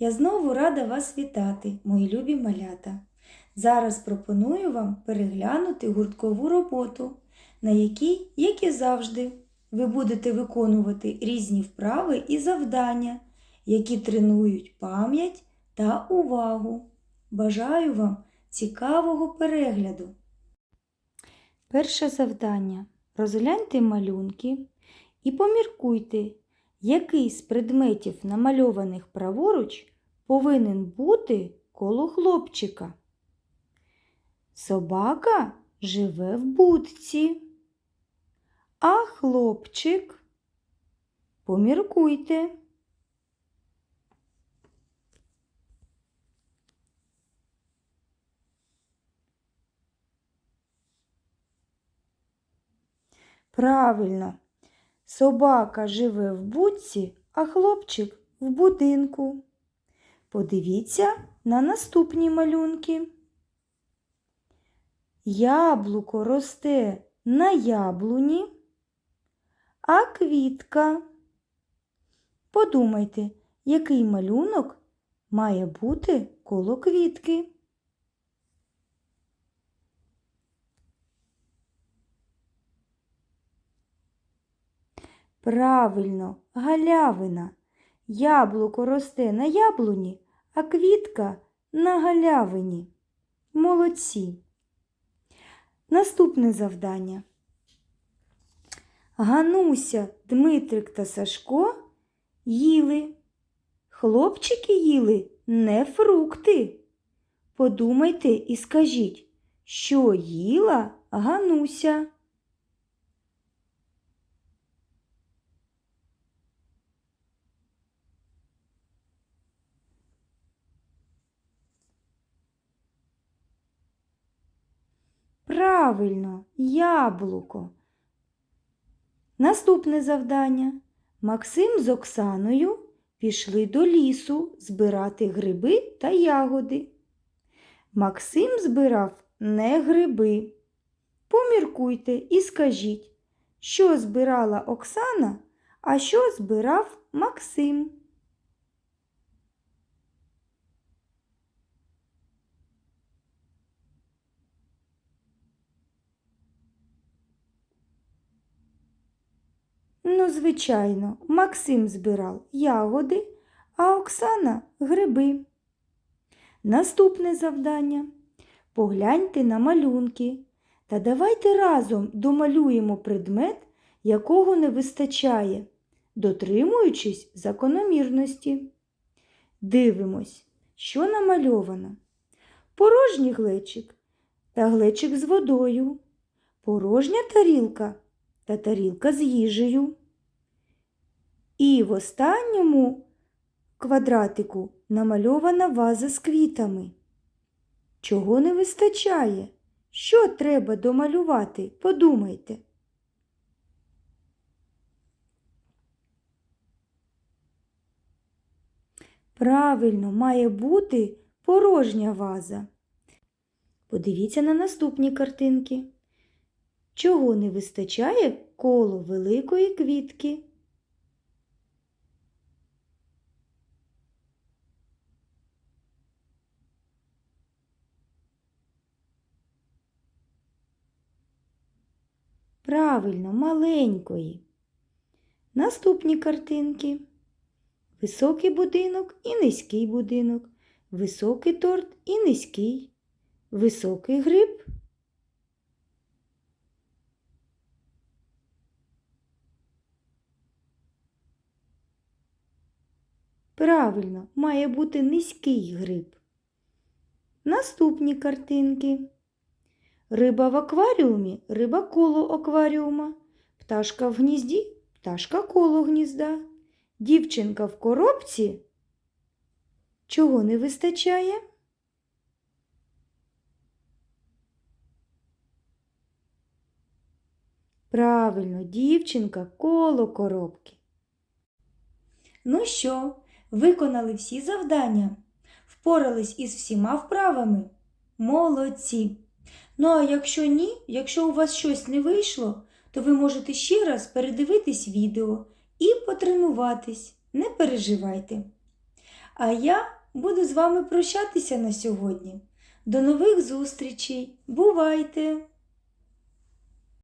Я знову рада вас вітати, мої любі малята. Зараз пропоную вам переглянути гурткову роботу, на якій, як і завжди, ви будете виконувати різні вправи і завдання, які тренують пам'ять та увагу. Бажаю вам цікавого перегляду. Перше завдання. Розгляньте малюнки і поміркуйте, який з предметів, намальованих праворуч, повинен бути коло хлопчика. Собака живе в будці, а хлопчик поміркуйте. Правильно, собака живе в будці, а хлопчик в будинку. Подивіться на наступні малюнки. Яблуко росте на яблуні, а квітка. Подумайте, який малюнок має бути коло квітки. Правильно, галявина. Яблуко росте на яблуні, а квітка на галявині. Молодці. Наступне завдання. Гануся, Дмитрик та Сашко їли. Хлопчики їли не фрукти. Подумайте і скажіть, що їла Гануся? Правильно, яблуко. Наступне завдання. Максим з Оксаною пішли до лісу збирати гриби та ягоди. Максим збирав не гриби. Поміркуйте і скажіть, що збирала Оксана, а що збирав Максим. Ну, звичайно, Максим збирав ягоди, а Оксана гриби. Наступне завдання. Погляньте на малюнки та давайте разом домалюємо предмет, якого не вистачає, дотримуючись закономірності. Дивимось, що намальовано. Порожній глечик та глечик з водою, порожня тарілка та тарілка з їжею. І в останньому квадратику намальована ваза з квітами. Чого не вистачає? Що треба домалювати? Подумайте. Правильно, має бути порожня ваза. Подивіться на наступні картинки. Чого не вистачає коло великої квітки? Правильно, маленької. Наступні картинки. Високий будинок і низький будинок. Високий торт і низький. Високий гриб. Правильно, має бути низький гриб. Наступні картинки. Риба в акваріумі, риба коло акваріума, пташка в гнізді, пташка коло гнізда, дівчинка в коробці. Чого не вистачає? Правильно, дівчинка коло коробки. Ну що, виконали всі завдання? Впорались із всіма вправами? Молодці! Ну а якщо ні, якщо у вас щось не вийшло, то ви можете ще раз передивитись відео і потренуватись. Не переживайте. А я буду з вами прощатися на сьогодні. До нових зустрічей. Бувайте!